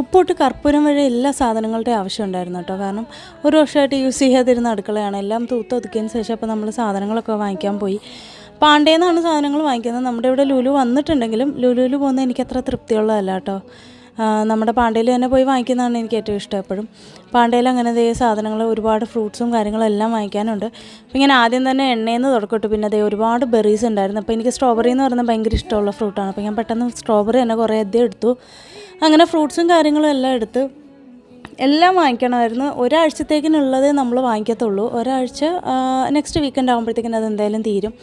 ഉപ്പോട്ട് കർപ്പൂരം വഴി എല്ലാ സാധനങ്ങളുടെയും ആവശ്യം ഉണ്ടായിരുന്നു കേട്ടോ. കാരണം ഒരു വർഷമായിട്ട് യൂസ് ചെയ്യാതിരുന്ന അടുക്കളയാണ്. എല്ലാം തൂത്തൊതുക്കിയതിന് ശേഷം അപ്പോൾ നമ്മൾ സാധനങ്ങളൊക്കെ വാങ്ങിക്കാൻ പോയി. പാണ്ടേന്നാണ് സാധനങ്ങൾ വാങ്ങിക്കുന്നത്. നമ്മുടെ ഇവിടെ ലുലു വന്നിട്ടുണ്ടെങ്കിലും ലുലുവിൽ പോകുന്നത് അത്ര തൃപ്തിയുള്ളതല്ല കേട്ടോ. നമ്മുടെ പാണ്ടയിൽ തന്നെ പോയി വാങ്ങിക്കുന്നതാണ് എനിക്ക് ഏറ്റവും ഇഷ്ടം എപ്പോഴും. പാണ്ടയിൽ അങ്ങനെ ദേ സാധനങ്ങൾ ഒരുപാട് ഫ്രൂട്ട്സും കാര്യങ്ങളും എല്ലാം വാങ്ങിക്കാനുണ്ട്. അപ്പോൾ ഇങ്ങനെ ആദ്യം തന്നെ എണ്ണയിൽ നിന്ന് പിന്നെ അതേ ഒരുപാട് ബെറീസ് ഉണ്ടായിരുന്നു. അപ്പോൾ എനിക്ക് സ്ട്രോബെറി എന്ന് പറയുന്നത് ഭയങ്കര ഇഷ്ടമുള്ള ഫ്രൂട്ടാണ് അപ്പോൾ ഞാൻ പെട്ടെന്ന് സ്ട്രോബെറി തന്നെ കുറേ അധികം എടുത്തു. അങ്ങനെ ഫ്രൂട്ട്സും കാര്യങ്ങളും എല്ലാം എടുത്ത് എല്ലാം വാങ്ങിക്കണമായിരുന്നു. ഒരാഴ്ചത്തേക്കിനുള്ളതേ നമ്മൾ വാങ്ങിക്കത്തുള്ളൂ. ഒരാഴ്ച നെക്സ്റ്റ് വീക്കെൻഡ് ആകുമ്പോഴത്തേക്കിനും അത് എന്തായാലും തീരും.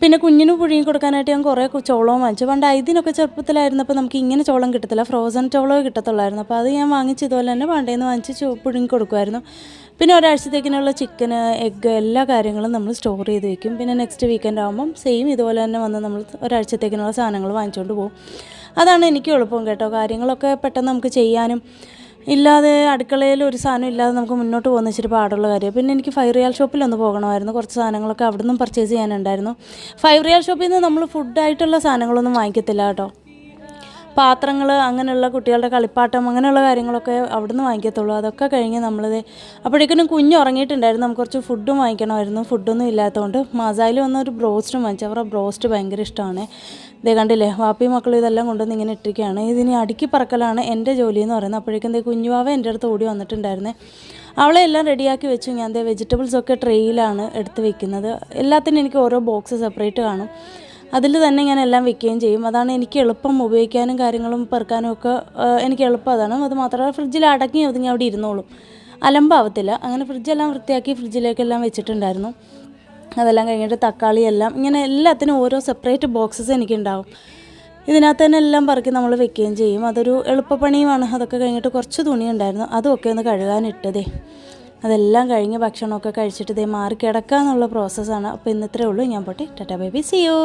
പിന്നെ കുഞ്ഞിന് പുഴുങ്ങി കൊടുക്കാനായിട്ട് ഞാൻ കുറേ ചോളവും വാങ്ങിച്ചു. പണ്ട് ഐതിനൊക്കെ ചെറുപ്പത്തിലായിരുന്നപ്പോൾ നമുക്ക് ഇങ്ങനെ ചോളം കിട്ടത്തില്ല. ഫ്രോസൺ ചോളമേ കിട്ടത്തുള്ളായിരുന്നു. അപ്പോൾ അത് ഞാൻ വാങ്ങിച്ച് ഇതുപോലെ തന്നെ പണ്ടേന്ന് വാങ്ങിച്ച് ചോ- പുഴുങ്ങി കൊടുക്കുമായിരുന്നു. പിന്നെ ഒരാഴ്ചത്തേക്കിനുള്ള ചിക്കന് എഗ്ഗ് എല്ലാ കാര്യങ്ങളും നമ്മൾ സ്റ്റോർ ചെയ്ത് വെക്കും. പിന്നെ നെക്സ്റ്റ് വീക്കെൻഡ് ആകുമ്പം സെയിം ഇതുപോലെ തന്നെ വന്ന് നമ്മൾ ഒരാഴ്ചത്തേക്കിനുള്ള സാധനങ്ങൾ വാങ്ങിച്ചുകൊണ്ട് പോകും. അതാണ് എനിക്ക് എളുപ്പം കേട്ടോ. കാര്യങ്ങളൊക്കെ പെട്ടെന്ന് നമുക്ക് ചെയ്യാനും ഇല്ലാതെ അടുക്കളയിൽ ഒരു സാധനം ഇല്ലാതെ നമുക്ക് മുന്നോട്ട് പോകുന്ന ഇച്ചിരി പാടുള്ള കാര്യം. പിന്നെ എനിക്ക് ഫൈവ് റിയാൽ ഷോപ്പിൽ ഒന്ന് പോകണമായിരുന്നു. കുറച്ച് സാധനങ്ങളൊക്കെ അവിടെ നിന്നും പർച്ചേസ് ചെയ്യാനുണ്ടായിരുന്നു. ഫൈവ് റിയാൽ ഷോപ്പിൽ നിന്ന് നമ്മൾ ഫുഡായിട്ടുള്ള സാധനങ്ങളൊന്നും വാങ്ങിക്കത്തില്ല കേട്ടോ. പാത്രങ്ങൾ അങ്ങനെയുള്ള കുട്ടികളുടെ കളിപ്പാട്ടം അങ്ങനെയുള്ള കാര്യങ്ങളൊക്കെ അവിടുന്ന് വാങ്ങിക്കത്തുള്ളൂ. അതൊക്കെ കഴിഞ്ഞ് നമ്മളിത് അപ്പോഴേക്കും കുഞ്ഞ് ഉറങ്ങിയിട്ടുണ്ടായിരുന്നു. നമുക്ക് കുറച്ച് ഫുഡും വാങ്ങിക്കണമായിരുന്നു. ഫുഡൊന്നും ഇല്ലാത്തതുകൊണ്ട് മസാല വന്ന ഒരു ബ്രോസ്റ്റും വാങ്ങിച്ചു. അവരുടെ ബ്രോസ്റ്റ് ഭയങ്കര ഇഷ്ടമാണ്. ഇതേ കണ്ടില്ലേ വാപ്പി മക്കളും ഇതെല്ലാം കൊണ്ടുവന്ന് ഇങ്ങനെ ഇട്ടിരിക്കുകയാണ്. ഇതിനി അടുക്കി പറക്കലാണ് എന്റെ ജോലി എന്ന് പറയുന്നത്. അപ്പോഴേക്കും ദേ കുഞ്ഞുവാവ എന്റെ അടുത്ത് ഓടി വന്നിട്ടുണ്ടായിരുന്നേ. അവളെ എല്ലാം റെഡിയാക്കി വെച്ചു. ഞാൻ ദേ വെജിറ്റബിൾസൊക്കെ ട്രെയിലാണ് എടുത്ത് വെക്കുന്നത്. എല്ലാത്തിനും എനിക്ക് ഓരോ ബോക്സ് സെപ്പറേറ്റ് കാണും. അതിൽ തന്നെ ഞാൻ എല്ലാം വെക്കുകയും ചെയ്യും. അതാണ് എനിക്ക് എളുപ്പം ഉപയോഗിക്കാനും കാര്യങ്ങളും പെറുക്കാനും ഒക്കെ എനിക്ക് എളുപ്പം അതാണ്. അത് മാത്രമല്ല ഫ്രിഡ്ജിൽ അടങ്ങി ഒതുങ്ങി അവിടെ ഇരുന്നോളും. അലമ്പാവത്തില്ല. അങ്ങനെ ഫ്രിഡ്ജെല്ലാം വൃത്തിയാക്കി ഫ്രിഡ്ജിലേക്കെല്ലാം വെച്ചിട്ടുണ്ടായിരുന്നു. അതെല്ലാം കഴിഞ്ഞിട്ട് തക്കാളി എല്ലാം ഇങ്ങനെ എല്ലാത്തിനും ഓരോ സെപ്പറേറ്റ് ബോക്സസ് എനിക്കുണ്ടാവും. ഇതിനകത്ത് തന്നെ എല്ലാം പറക്കി നമ്മൾ വെക്കുകയും ചെയ്യും. അതൊരു എളുപ്പപ്പണിയുമാണ്. അതൊക്കെ കഴിഞ്ഞിട്ട് കുറച്ച് തുണി ഉണ്ടായിരുന്നു. അതൊക്കെ ഒന്ന് കഴുകാനിട്ടതേ അതെല്ലാം കഴിഞ്ഞ് ഭക്ഷണമൊക്കെ കഴിച്ചിട്ട് ഇതേ മാറി കിടക്കുക എന്നുള്ള പ്രോസസ്സാണ് അപ്പോൾ ഇന്നത്രേ ഉള്ളൂ. ഞാൻ പോട്ടെ. Tata baby. സിയോ